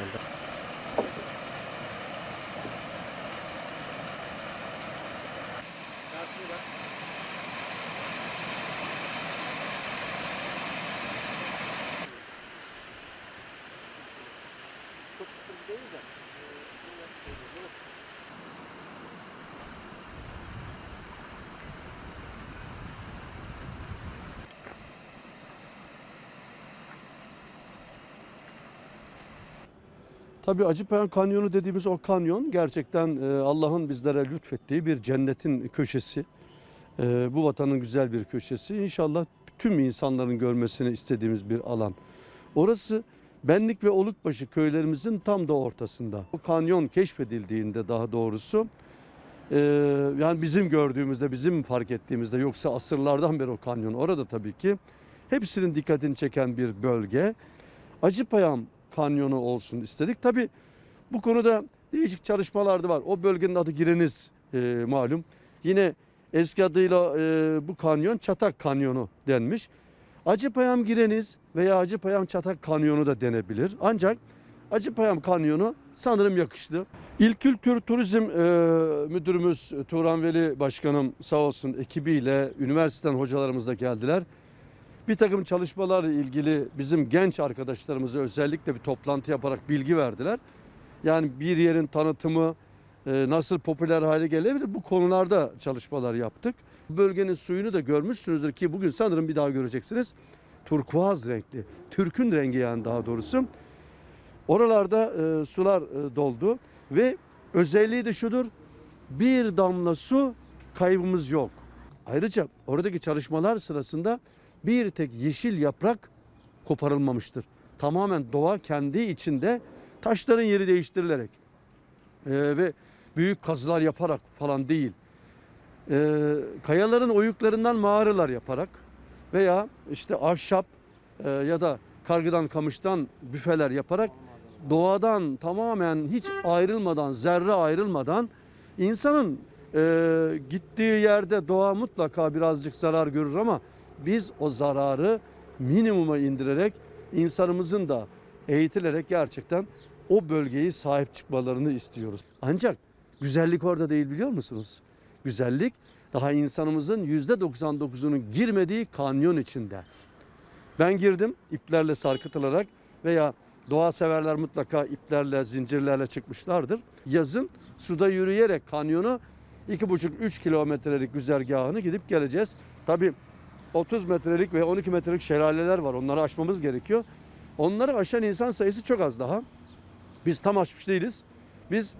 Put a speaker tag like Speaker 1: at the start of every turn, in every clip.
Speaker 1: Gracias. Gracias. Tabii Acıpayam Kanyonu dediğimiz o kanyon gerçekten e, Allah'ın bizlere lütfettiği bir cennetin köşesi. E, Bu vatanın güzel bir köşesi. İnşallah tüm insanların görmesini istediğimiz bir alan. Orası Benlik ve Olukbaşı köylerimizin tam da ortasında. Bu kanyon keşfedildiğinde daha doğrusu e, yani bizim gördüğümüzde, bizim fark ettiğimizde yoksa asırlardan beri o kanyon orada tabii ki hepsinin dikkatini çeken bir bölge. Acıpayam Kanyonu olsun istedik. Tabii bu konuda değişik çalışmalar da var. O bölgenin adı Gireniz e, malum. Yine eski adıyla e, bu kanyon Çatak Kanyonu denmiş. Acıpayam Gireniz veya Acıpayam Çatak Kanyonu da denebilir. Ancak Acıpayam Kanyonu sanırım yakıştı. İl Kültür Turizm e, Müdürümüz Turan Veli Başkanım sağ olsun ekibiyle üniversiteden hocalarımız da geldiler. Bir takım çalışmalarla ilgili bizim genç arkadaşlarımıza özellikle bir toplantı yaparak bilgi verdiler. Yani bir yerin tanıtımı e, nasıl popüler hale gelebilir bu konularda çalışmalar yaptık. Bölgenin suyunu da görmüşsünüzdür ki bugün sanırım bir daha göreceksiniz. Turkuaz renkli, Türk'ün rengi yani daha doğrusu. Oralarda e, sular e, doldu ve özelliği de şudur. Bir damla su kaybımız yok. Ayrıca oradaki çalışmalar sırasında bir tek yeşil yaprak koparılmamıştır. Tamamen doğa kendi içinde taşların yeri değiştirilerek e, ve büyük kazılar yaparak falan değil. E, kayaların oyuklarından mağaralar yaparak veya işte ahşap e, ya da kargıdan kamıştan büfeler yaparak doğadan tamamen hiç ayrılmadan, zerre ayrılmadan insanın e, gittiği yerde doğa mutlaka birazcık zarar görür ama biz o zararı minimuma indirerek insanımızın da eğitilerek gerçekten o bölgeyi sahip çıkmalarını istiyoruz. Ancak güzellik orada değil biliyor musunuz? Güzellik daha insanımızın yüzde 99'unun girmediği kanyon içinde. Ben girdim iplerle sarkıtılarak veya doğa severler mutlaka iplerle, zincirlerle çıkmışlardır. Yazın suda yürüyerek kanyonu 2,5-3 kilometrelik güzergahını gidip geleceğiz. Tabii 30 metrelik ve 12 metrelik şelaleler var. Onları aşmamız gerekiyor. Onları aşan insan sayısı çok az daha. Biz tam aşmış değiliz. Biz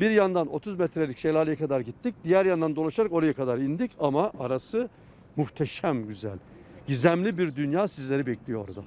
Speaker 1: bir yandan 30 metrelik şelaleye kadar gittik. Diğer yandan dolaşarak oraya kadar indik ama arası muhteşem güzel. Gizemli bir dünya sizleri bekliyor orada.